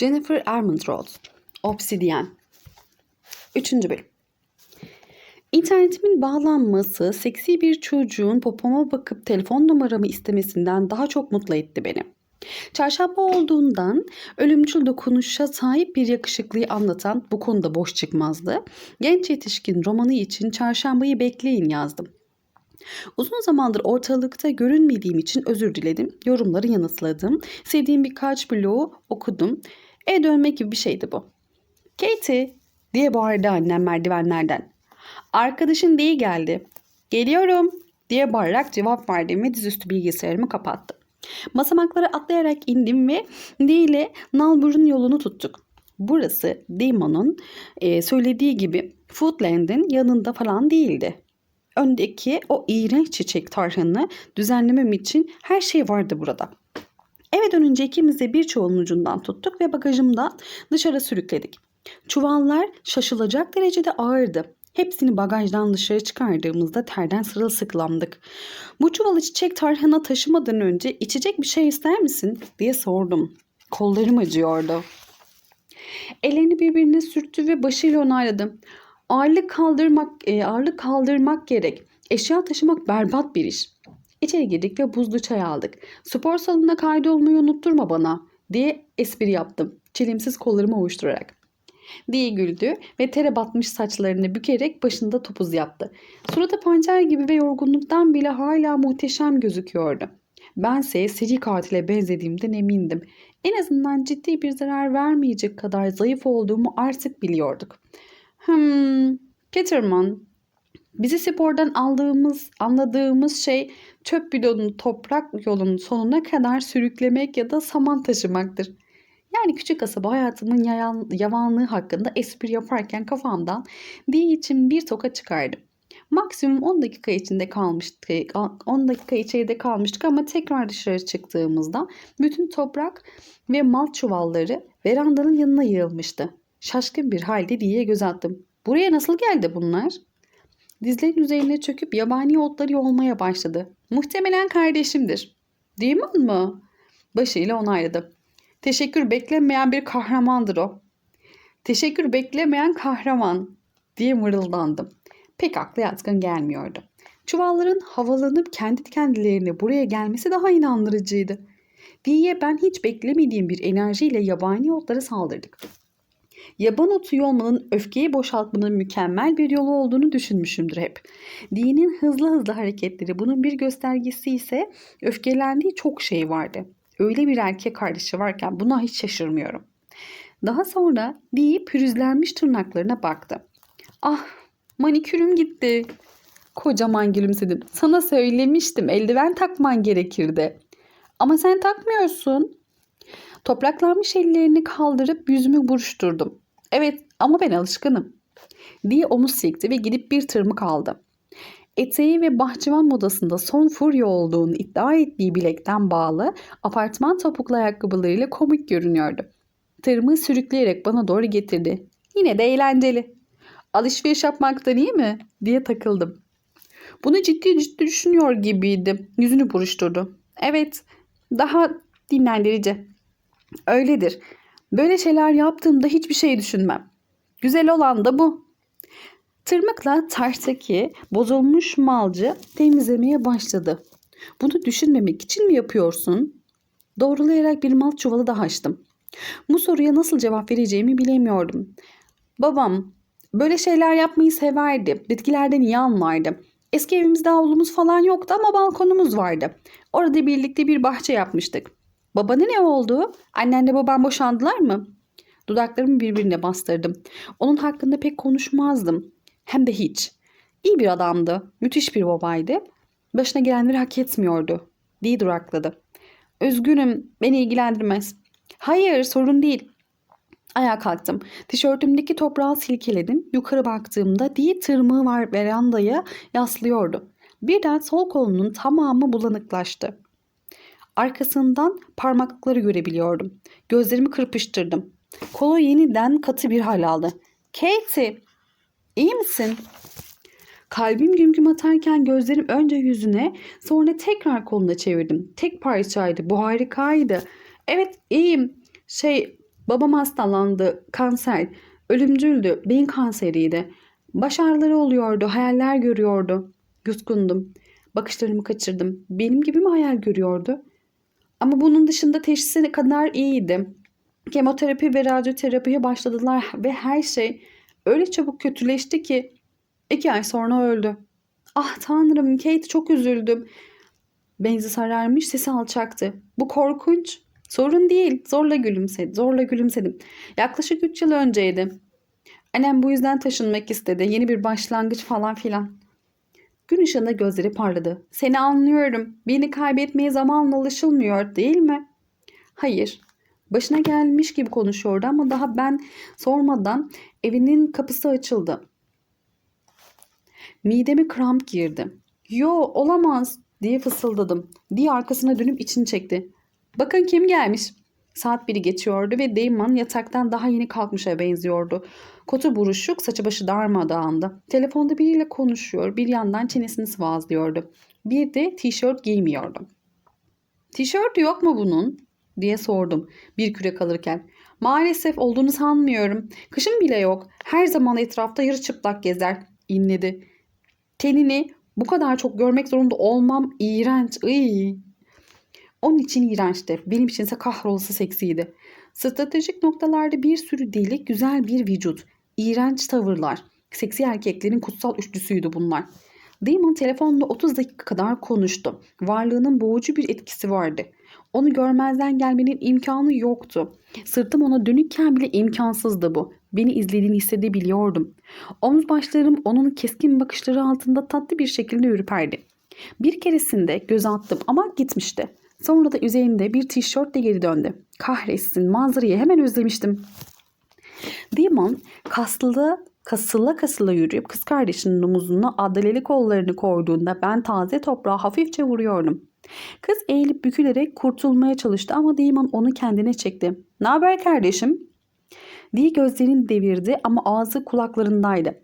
Jennifer Armentrout. Obsidian. Üçüncü bölüm. İnternetimin bağlanması seksi bir çocuğun popoma bakıp telefon numaramı istemesinden daha çok mutlu etti beni. Çarşamba olduğundan ölümcül dokunuşa sahip bir yakışıklıyı anlatan bu konuda boş çıkmazdı. Genç yetişkin romanı için çarşambayı bekleyin yazdım. Uzun zamandır ortalıkta görünmediğim için özür diledim. Yorumları yanıtladım. Sevdiğim birkaç blogu okudum. E dönmek gibi bir şeydi bu. Katie diye bağırdı annem merdivenlerden. Arkadaşın değil geldi. Geliyorum diye bağırarak cevap verdim ve dizüstü bilgisayarımı kapattım. Basamakları atlayarak indim ve D ile Nalbur'un yolunu tuttuk. Burası Demon'un e, söylediği gibi Foodland'in yanında falan değildi. Öndeki o iğrenç çiçek tarhanını düzenlemem için her şey vardı burada. Eve dönünce ikimiz de bir çuvalın ucundan tuttuk ve bagajımdan dışarı sürükledik. Çuvallar şaşılacak derecede ağırdı. Hepsini bagajdan dışarı çıkardığımızda terden sırılsıklamdık. Bu çuvalı çiçek tarhana taşımadan önce içecek bir şey ister misin diye sordum. Kollarım acıyordu. Ellerini birbirine sürttü ve başıyla onayladı. Ağırlık kaldırmak, e, ağırlık kaldırmak gerek. Eşya taşımak berbat bir iş. İçeri girdik ve buzlu çay aldık. Spor salonuna kaydolmayı unutturma bana diye espri yaptım. Çelimsiz kollarımı ovuşturarak diye güldü ve tere batmış saçlarını bükerek başında topuz yaptı. Suratı pancar gibi ve yorgunluktan bile hala muhteşem gözüküyordu. Bense seri katile benzediğimden emindim. En azından ciddi bir zarar vermeyecek kadar zayıf olduğumu artık biliyorduk. Hmm, Peterman, bizi spordan aldığımız, anladığımız şey çöp bidonunu toprak yolunun sonuna kadar sürüklemek ya da saman taşımaktır. Yani küçük kasaba hayatımın yayan, yavanlığı hakkında espri yaparken kafamdan bir için bir toka çıkardım. Maksimum 10 dakika içinde kalmıştık. 10 dakika içeride kalmıştık ama tekrar dışarı çıktığımızda bütün toprak ve mal çuvalları verandanın yanına yığılmıştı. Şaşkın bir halde diye göz attım. Buraya nasıl geldi bunlar? Dizlerin üzerine çöküp yabani otları yolmaya başladı. Muhtemelen kardeşimdir. Değil mi? Başıyla onayladı. Teşekkür beklemeyen bir kahramandır o. Teşekkür beklemeyen kahraman diye mırıldandım. Pek aklı yatkın gelmiyordu. Çuvalların havalanıp kendi kendilerine buraya gelmesi daha inandırıcıydı. Diye ben hiç beklemediğim bir enerjiyle yabani otlara saldırdık. Yaban otu yolmanın öfkeyi boşaltmanın mükemmel bir yolu olduğunu düşünmüşümdür hep. Dinin hızlı hızlı hareketleri bunun bir göstergesi ise öfkelendiği çok şey vardı öyle bir erkek kardeşi varken buna hiç şaşırmıyorum. Daha sonra Dee pürüzlenmiş tırnaklarına baktı. Ah manikürüm gitti. Kocaman gülümsedim. Sana söylemiştim eldiven takman gerekirdi. Ama sen takmıyorsun. Topraklanmış ellerini kaldırıp yüzümü buruşturdum. Evet ama ben alışkınım. Dee omuz silkti ve gidip bir tırmık aldı eteği ve bahçıvan modasında son furya olduğunu iddia ettiği bilekten bağlı apartman topuklu ayakkabılarıyla komik görünüyordu. Tırmığı sürükleyerek bana doğru getirdi. Yine de eğlenceli. Alışveriş yapmaktan iyi mi? diye takıldım. Bunu ciddi ciddi düşünüyor gibiydi. Yüzünü buruşturdu. Evet, daha dinlendirici. Öyledir. Böyle şeyler yaptığımda hiçbir şey düşünmem. Güzel olan da bu. Tırmıkla tarttaki bozulmuş malcı temizlemeye başladı. Bunu düşünmemek için mi yapıyorsun? Doğrulayarak bir mal çuvalı da açtım. Bu soruya nasıl cevap vereceğimi bilemiyordum. Babam böyle şeyler yapmayı severdi. Bitkilerden iyi anlardı. Eski evimizde avlumuz falan yoktu ama balkonumuz vardı. Orada birlikte bir bahçe yapmıştık. Babana ne oldu? Annenle baban boşandılar mı? Dudaklarımı birbirine bastırdım. Onun hakkında pek konuşmazdım. Hem de hiç. İyi bir adamdı. Müthiş bir babaydı. Başına gelenleri hak etmiyordu. Dee durakladı. Üzgünüm. Beni ilgilendirmez. Hayır sorun değil. Ayağa kalktım. Tişörtümdeki toprağı silkeledim. Yukarı baktığımda Dee tırmığı var verandaya yaslıyordu. Birden sol kolunun tamamı bulanıklaştı. Arkasından parmaklıkları görebiliyordum. Gözlerimi kırpıştırdım. Kolu yeniden katı bir hal aldı. Katie İyi misin? Kalbim güm güm atarken gözlerim önce yüzüne sonra tekrar koluna çevirdim. Tek parçaydı. Bu harikaydı. Evet iyiyim. Şey Babam hastalandı, kanser, ölümcüldü, beyin kanseriydi. Baş ağrıları oluyordu, hayaller görüyordu. Yuskundum. Bakışlarımı kaçırdım. Benim gibi mi hayal görüyordu? Ama bunun dışında teşhisi kadar iyiydi. Kemoterapi ve radyoterapiye başladılar ve her şey öyle çabuk kötüleşti ki iki ay sonra öldü. Ah tanrım Kate çok üzüldüm. Benzi sararmış sesi alçaktı. Bu korkunç. Sorun değil. Zorla gülümsedi. Zorla gülümsedim. Yaklaşık 3 yıl önceydi. Annem bu yüzden taşınmak istedi. Yeni bir başlangıç falan filan. Gün ışığında gözleri parladı. Seni anlıyorum. Beni kaybetmeye zamanla alışılmıyor değil mi? Hayır. Başına gelmiş gibi konuşuyordu ama daha ben sormadan evinin kapısı açıldı. Mideme kramp girdi. Yo olamaz diye fısıldadım. Diye arkasına dönüp içini çekti. Bakın kim gelmiş. Saat biri geçiyordu ve Damon yataktan daha yeni kalkmışa benziyordu. Kotu buruşuk, saçı başı darmadağındı. Telefonda biriyle konuşuyor, bir yandan çenesini sıvazlıyordu. Bir de tişört giymiyordu. Tişört yok mu bunun? diye sordum bir küre kalırken. Maalesef olduğunu sanmıyorum. Kışın bile yok. Her zaman etrafta yarı çıplak gezer. İnledi. Tenini bu kadar çok görmek zorunda olmam iğrenç. Iy. Onun için iğrençti. Benim içinse kahrolası seksiydi. Stratejik noktalarda bir sürü delik, güzel bir vücut. İğrenç tavırlar. Seksi erkeklerin kutsal üçlüsüydü bunlar. Damon telefonla 30 dakika kadar konuştu. Varlığının boğucu bir etkisi vardı. Onu görmezden gelmenin imkanı yoktu. Sırtım ona dönükken bile imkansızdı bu. Beni izlediğini hissedebiliyordum. Omuz başlarım onun keskin bakışları altında tatlı bir şekilde ürperdi. Bir keresinde göz attım ama gitmişti. Sonra da üzerinde bir tişörtle geri döndü. Kahretsin manzarayı hemen özlemiştim. Damon kaslı kasıla kasıla yürüyüp kız kardeşinin omuzuna adaleli kollarını koyduğunda ben taze toprağa hafifçe vuruyordum. Kız eğilip bükülerek kurtulmaya çalıştı ama Damon onu kendine çekti. Ne haber kardeşim? diye gözlerini devirdi ama ağzı kulaklarındaydı.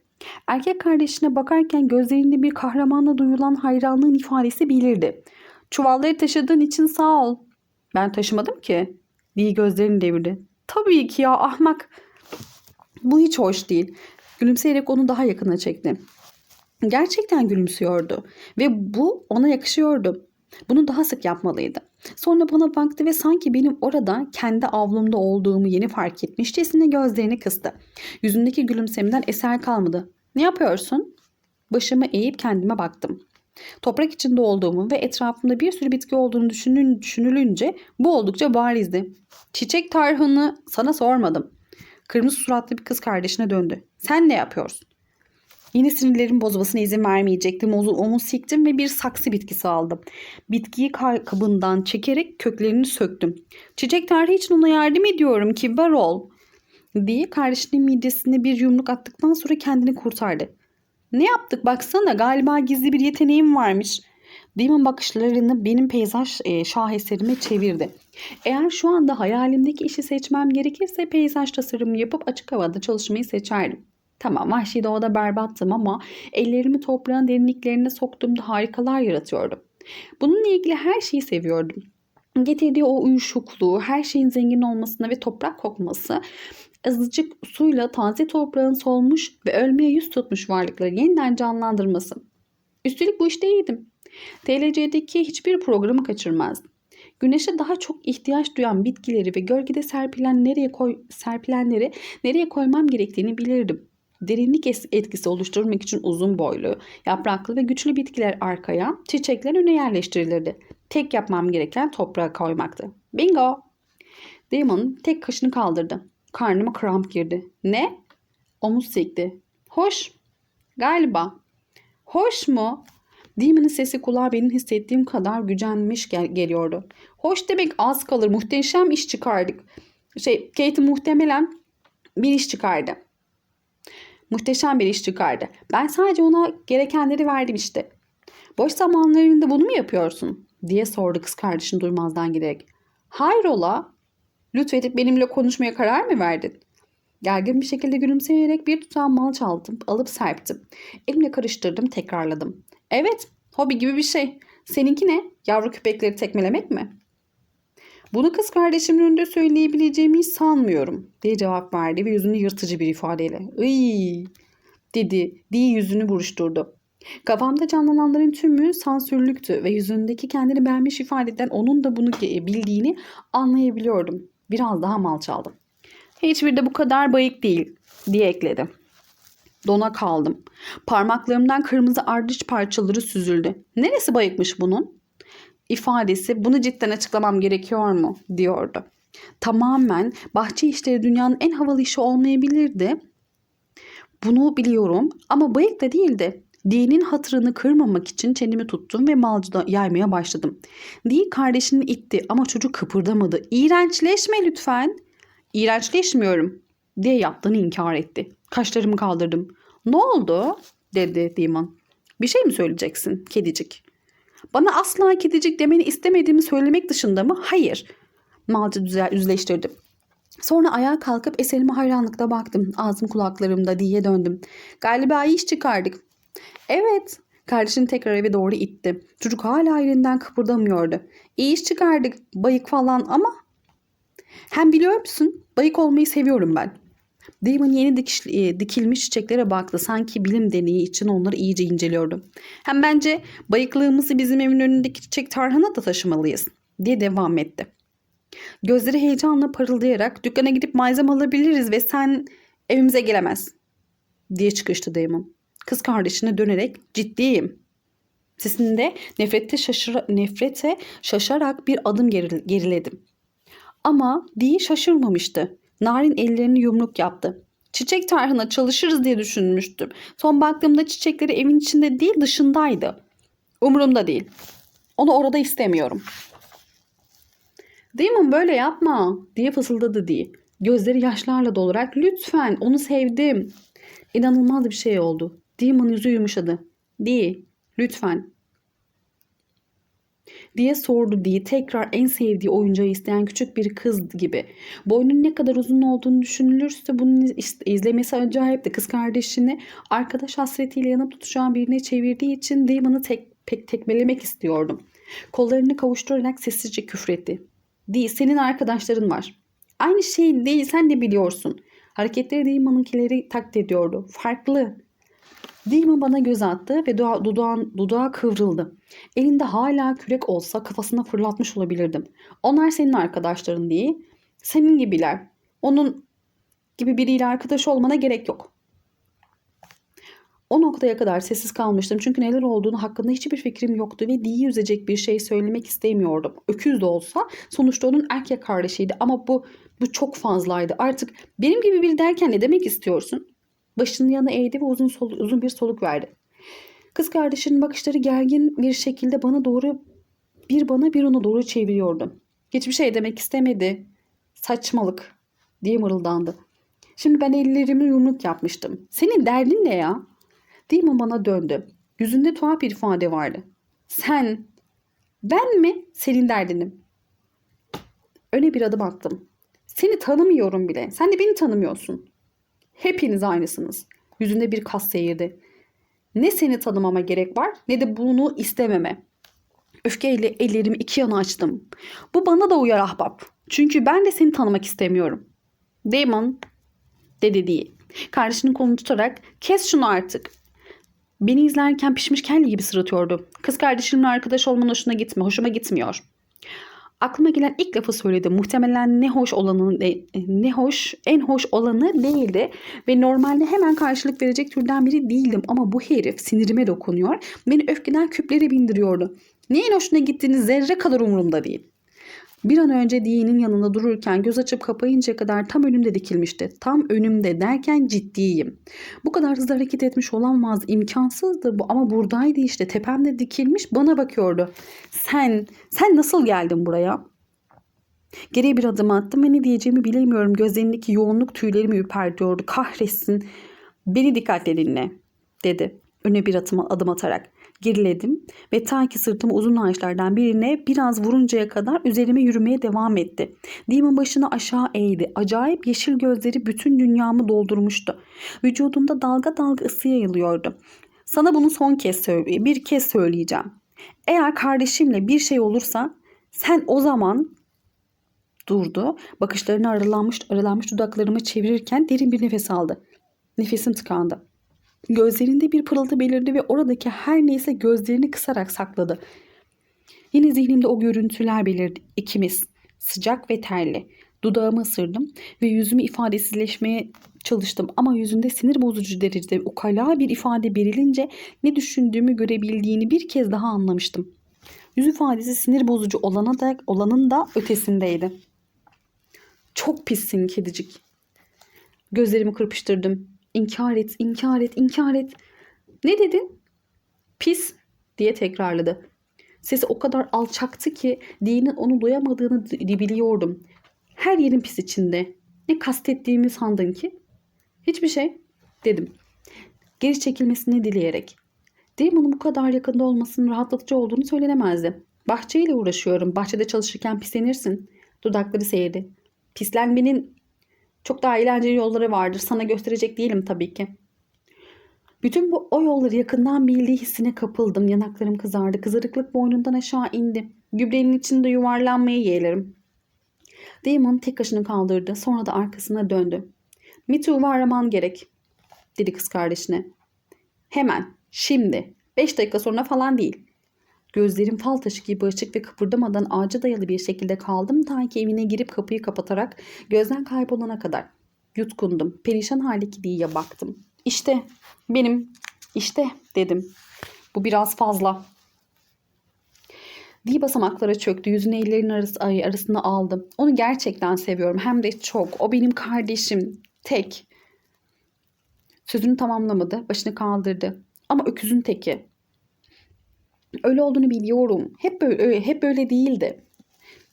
Erkek kardeşine bakarken gözlerinde bir kahramanla duyulan hayranlığın ifadesi belirdi. Çuvalları taşıdığın için sağ ol. Ben taşımadım ki. diye gözlerini devirdi. Tabii ki ya ahmak. Bu hiç hoş değil. Gülümseyerek onu daha yakına çekti. Gerçekten gülümsüyordu ve bu ona yakışıyordu. Bunu daha sık yapmalıydı. Sonra bana baktı ve sanki benim orada kendi avlumda olduğumu yeni fark etmişçesine gözlerini kıstı. Yüzündeki gülümsemeden eser kalmadı. Ne yapıyorsun? Başımı eğip kendime baktım. Toprak içinde olduğumu ve etrafımda bir sürü bitki olduğunu düşünün, düşünülünce bu oldukça barizdi. Çiçek tarhını sana sormadım. Kırmızı suratlı bir kız kardeşine döndü. Sen ne yapıyorsun? Yine sinirlerin bozmasına izin vermeyecektim. Onu, onu siktim ve bir saksı bitkisi aldım. Bitkiyi kabından çekerek köklerini söktüm. Çiçek tarihi için ona yardım ediyorum kibar ol. Diye kardeşinin midesine bir yumruk attıktan sonra kendini kurtardı. Ne yaptık baksana galiba gizli bir yeteneğim varmış. Demon bakışlarını benim peyzaj e, şaheserime çevirdi. Eğer şu anda hayalimdeki işi seçmem gerekirse peyzaj tasarımı yapıp açık havada çalışmayı seçerdim. Tamam vahşi doğada berbattım ama ellerimi toprağın derinliklerine soktuğumda harikalar yaratıyordum. Bununla ilgili her şeyi seviyordum. Getirdiği o uyuşukluğu, her şeyin zengin olmasına ve toprak kokması, azıcık suyla taze toprağın solmuş ve ölmeye yüz tutmuş varlıkları yeniden canlandırması. Üstelik bu işte iyiydim. TLC'deki hiçbir programı kaçırmazdım. Güneşe daha çok ihtiyaç duyan bitkileri ve gölgede serpilen nereye koy, serpilenleri nereye koymam gerektiğini bilirdim. Derinlik etkisi oluşturmak için uzun boylu, yapraklı ve güçlü bitkiler arkaya, çiçekler öne yerleştirilirdi. Tek yapmam gereken toprağa koymaktı. Bingo! Damon tek kaşını kaldırdı. Karnıma kramp girdi. Ne? Omuz sekti. Hoş. Galiba. Hoş mu? Demon'ın sesi kulağa benim hissettiğim kadar gücenmiş gel- geliyordu. Hoş demek az kalır. Muhteşem iş çıkardık. Şey, Kate muhtemelen bir iş çıkardı. Muhteşem bir iş çıkardı. Ben sadece ona gerekenleri verdim işte. Boş zamanlarında bunu mu yapıyorsun? diye sordu kız kardeşin duymazdan giderek. Hayrola? Lütfedip benimle konuşmaya karar mı verdin? Gergin bir şekilde gülümseyerek bir tutam mal çaldım, alıp serptim. Elimle karıştırdım, tekrarladım. Evet, hobi gibi bir şey. Seninki ne? Yavru köpekleri tekmelemek mi? Bunu kız kardeşimin önünde söyleyebileceğimi sanmıyorum diye cevap verdi ve yüzünü yırtıcı bir ifadeyle. Iy dedi diye yüzünü buruşturdu. Kafamda canlananların tümü sansürlüktü ve yüzündeki kendini beğenmiş ifadeden onun da bunu bildiğini anlayabiliyordum. Biraz daha mal çaldım. Hiçbir de bu kadar bayık değil diye ekledi. Dona kaldım. Parmaklarımdan kırmızı ardıç parçaları süzüldü. Neresi bayıkmış bunun? İfadesi bunu cidden açıklamam gerekiyor mu diyordu. Tamamen bahçe işleri dünyanın en havalı işi olmayabilirdi. Bunu biliyorum ama bayık da değildi. Di'nin hatırını kırmamak için çenemi tuttum ve malcıda yaymaya başladım. Di kardeşini itti ama çocuk kıpırdamadı. İğrençleşme lütfen. İğrençleşmiyorum diye yaptığını inkar etti. Kaşlarımı kaldırdım. Ne oldu? dedi Dimon. Bir şey mi söyleyeceksin kedicik? Bana asla kedicik demeni istemediğimi söylemek dışında mı? Hayır. Malcı düzel, üzleştirdim. Sonra ayağa kalkıp eserime hayranlıkla baktım. Ağzım kulaklarımda diye döndüm. Galiba iş çıkardık. Evet. Kardeşini tekrar eve doğru itti. Çocuk hala yerinden kıpırdamıyordu. İyi iş çıkardık. Bayık falan ama. Hem biliyor musun? Bayık olmayı seviyorum ben. Damon yeni dikiş, e, dikilmiş çiçeklere baktı. Sanki bilim deneyi için onları iyice inceliyordu. Hem bence bayıklığımızı bizim evin önündeki çiçek tarhana da taşımalıyız diye devam etti. Gözleri heyecanla parıldayarak dükkana gidip malzeme alabiliriz ve sen evimize gelemez diye çıkıştı Damon. Kız kardeşine dönerek ciddiyim. Sesinde nefrete, şaşır, nefrete şaşarak bir adım geriledim. Ama Dee şaşırmamıştı. Narin ellerini yumruk yaptı. Çiçek tarhına çalışırız diye düşünmüştüm. Son baktığımda çiçekleri evin içinde değil dışındaydı. Umurumda değil. Onu orada istemiyorum. Damon böyle yapma diye fısıldadı diye. Gözleri yaşlarla dolarak lütfen onu sevdim. İnanılmaz bir şey oldu. Demon yüzü yumuşadı. Di, lütfen diye sordu diye tekrar en sevdiği oyuncağı isteyen küçük bir kız gibi. Boynun ne kadar uzun olduğunu düşünülürse bunun izlemesi acayipti. Kız kardeşini arkadaş hasretiyle yanıp tutacağım birine çevirdiği için Damon'ı tek, pek tekmelemek istiyordum. Kollarını kavuşturarak sessizce küfretti. Değil senin arkadaşların var. Aynı şey değil sen de biliyorsun. Hareketleri Damon'ınkileri taklit ediyordu. Farklı. Dilma bana göz attı ve dudağın, dudağı kıvrıldı. Elinde hala kürek olsa kafasına fırlatmış olabilirdim. Onlar senin arkadaşların değil. Senin gibiler. Onun gibi biriyle arkadaş olmana gerek yok. O noktaya kadar sessiz kalmıştım çünkü neler olduğunu hakkında hiçbir fikrim yoktu ve Dee'yi üzecek bir şey söylemek istemiyordum. Öküz de olsa sonuçta onun erkek kardeşiydi ama bu bu çok fazlaydı. Artık benim gibi biri derken ne demek istiyorsun? Başını yana eğdi ve uzun, sol, uzun bir soluk verdi. Kız kardeşinin bakışları gergin bir şekilde bana doğru bir bana bir ona doğru çeviriyordu. Hiçbir şey demek istemedi. Saçmalık diye mırıldandı. Şimdi ben ellerimi yumruk yapmıştım. Senin derdin ne ya? Demon bana döndü. Yüzünde tuhaf bir ifade vardı. Sen, ben mi senin derdinim? Öne bir adım attım. Seni tanımıyorum bile. Sen de beni tanımıyorsun. Hepiniz aynısınız. Yüzünde bir kas seyirdi. Ne seni tanımama gerek var ne de bunu istememe. Öfkeyle ellerimi iki yana açtım. Bu bana da uyar ahbap. Çünkü ben de seni tanımak istemiyorum. Damon dedi diye. Kardeşinin kolunu tutarak kes şunu artık. Beni izlerken pişmiş kelle gibi sırıtıyordu. Kız kardeşimle arkadaş olmanın hoşuna gitme, hoşuma gitmiyor. Aklıma gelen ilk lafı söyledim. Muhtemelen ne hoş olanı ne hoş en hoş olanı değildi ve normalde hemen karşılık verecek türden biri değildim ama bu herif sinirime dokunuyor. Beni öfkeden küplere bindiriyordu. Neyin hoşuna gittiğini zerre kadar umurumda değil. Bir an önce Dee'nin yanında dururken göz açıp kapayıncaya kadar tam önümde dikilmişti. Tam önümde derken ciddiyim. Bu kadar hızlı hareket etmiş olamaz. imkansızdı bu ama buradaydı işte. Tepemde dikilmiş bana bakıyordu. Sen, sen nasıl geldin buraya? Geriye bir adım attım ve ne diyeceğimi bilemiyorum. Gözlerindeki yoğunluk tüylerimi ürpertiyordu. Kahretsin. Beni dikkatle dinle dedi. Öne bir adım, adım atarak. Geriledim ve ta ki sırtımı uzun ağaçlardan birine biraz vuruncaya kadar üzerime yürümeye devam etti. Demon başını aşağı eğdi. Acayip yeşil gözleri bütün dünyamı doldurmuştu. Vücudumda dalga dalga ısı yayılıyordu. Sana bunu son kez söyle, bir kez söyleyeceğim. Eğer kardeşimle bir şey olursa sen o zaman Durdu. Bakışlarını aralanmış, aralanmış dudaklarımı çevirirken derin bir nefes aldı. Nefesim tıkandı. Gözlerinde bir pırıltı belirdi ve oradaki her neyse gözlerini kısarak sakladı. Yine zihnimde o görüntüler belirdi. İkimiz. Sıcak ve terli. Dudağımı ısırdım ve yüzümü ifadesizleşmeye çalıştım ama yüzünde sinir bozucu derecede ukala bir ifade belirince ne düşündüğümü görebildiğini bir kez daha anlamıştım. Yüz ifadesi sinir bozucu olana da, olanın da ötesindeydi. Çok pissin kedicik. Gözlerimi kırpıştırdım. İnkar et, inkar et, inkar et. Ne dedin? Pis diye tekrarladı. Sesi o kadar alçaktı ki dinin onu duyamadığını biliyordum. Her yerin pis içinde. Ne kastettiğimi sandın ki? Hiçbir şey dedim. Geri çekilmesini dileyerek. Damon'un bu kadar yakında olmasının rahatlatıcı olduğunu söylenemezdi. Bahçeyle uğraşıyorum. Bahçede çalışırken pislenirsin. Dudakları seyirdi. Pislenmenin çok daha eğlenceli yolları vardır. Sana gösterecek değilim tabii ki. Bütün bu o yolları yakından bildiği hissine kapıldım. Yanaklarım kızardı. Kızarıklık boynundan aşağı indi. Gübrenin içinde yuvarlanmayı yeğlerim. Damon tek kaşını kaldırdı. Sonra da arkasına döndü. Mituv'u araman gerek. Dedi kız kardeşine. Hemen. Şimdi. Beş dakika sonra falan değil. Gözlerim fal taşı gibi açık ve kıpırdamadan ağaca dayalı bir şekilde kaldım ta ki evine girip kapıyı kapatarak gözden kaybolana kadar. Yutkundum. Perişan haldeki diye baktım. İşte benim işte dedim. Bu biraz fazla. Di basamaklara çöktü. Yüzünü ellerinin arası, arasına aldım. Onu gerçekten seviyorum. Hem de çok. O benim kardeşim. Tek. Sözünü tamamlamadı. Başını kaldırdı. Ama öküzün teki. Öyle olduğunu biliyorum. Hep böyle, hep böyle değildi.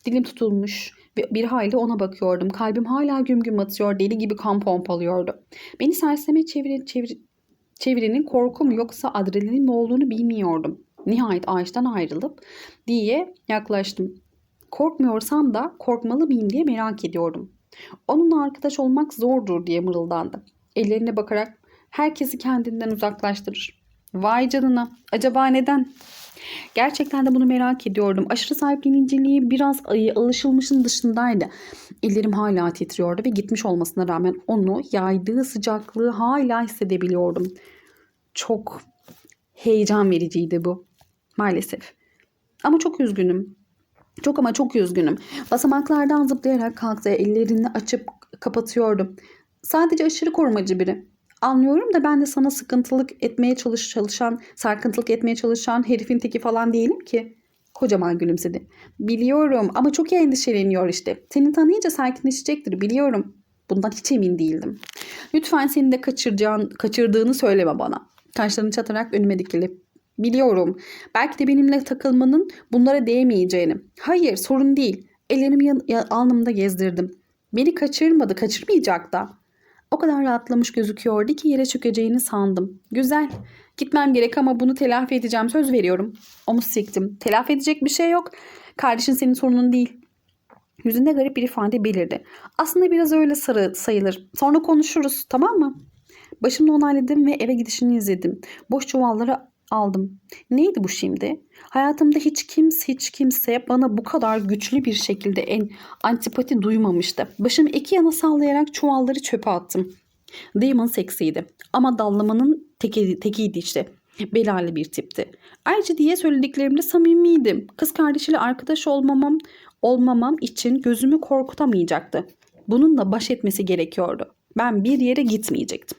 Dilim tutulmuş ve bir hayli ona bakıyordum. Kalbim hala güm güm atıyor. Deli gibi kan pompalıyordu. Beni serseme çevir, çevir, çevirenin korku mu yoksa adrenalin mi olduğunu bilmiyordum. Nihayet ağaçtan ayrılıp diye yaklaştım. Korkmuyorsam da korkmalı mıyım diye merak ediyordum. Onunla arkadaş olmak zordur diye mırıldandı. Ellerine bakarak herkesi kendinden uzaklaştırır. Vay canına. Acaba neden? Gerçekten de bunu merak ediyordum. Aşırı sahipliğin inceliği biraz ayı alışılmışın dışındaydı. Ellerim hala titriyordu ve gitmiş olmasına rağmen onu yaydığı sıcaklığı hala hissedebiliyordum. Çok heyecan vericiydi bu. Maalesef. Ama çok üzgünüm. Çok ama çok üzgünüm. Basamaklardan zıplayarak kalktı. Ellerini açıp kapatıyordum. Sadece aşırı korumacı biri. Anlıyorum da ben de sana sıkıntılık etmeye çalış çalışan, sarkıntılık etmeye çalışan herifin teki falan değilim ki. Kocaman gülümsedi. Biliyorum ama çok endişeleniyor işte. Seni tanıyınca sakinleşecektir biliyorum. Bundan hiç emin değildim. Lütfen seni de kaçıracağın, kaçırdığını söyleme bana. Kaşlarını çatarak önüme dikilip. Biliyorum. Belki de benimle takılmanın bunlara değmeyeceğini. Hayır sorun değil. Ellerimi alnımda gezdirdim. Beni kaçırmadı, kaçırmayacak da. O kadar rahatlamış gözüküyordu ki yere çökeceğini sandım. Güzel. Gitmem gerek ama bunu telafi edeceğim söz veriyorum. Omuz siktim. Telafi edecek bir şey yok. Kardeşin senin sorunun değil. Yüzünde garip bir ifade belirdi. Aslında biraz öyle sarı sayılır. Sonra konuşuruz tamam mı? Başımla onayladım ve eve gidişini izledim. Boş çuvalları aldım. Neydi bu şimdi? Hayatımda hiç kimse hiç kimse bana bu kadar güçlü bir şekilde en antipati duymamıştı. Başımı iki yana sallayarak çuvalları çöpe attım. Damon seksiydi ama dallamanın teki, tekiydi işte. Belalı bir tipti. Ayrıca diye söylediklerimde samimiydim. Kız kardeşiyle arkadaş olmamam, olmamam için gözümü korkutamayacaktı. Bununla baş etmesi gerekiyordu. Ben bir yere gitmeyecektim.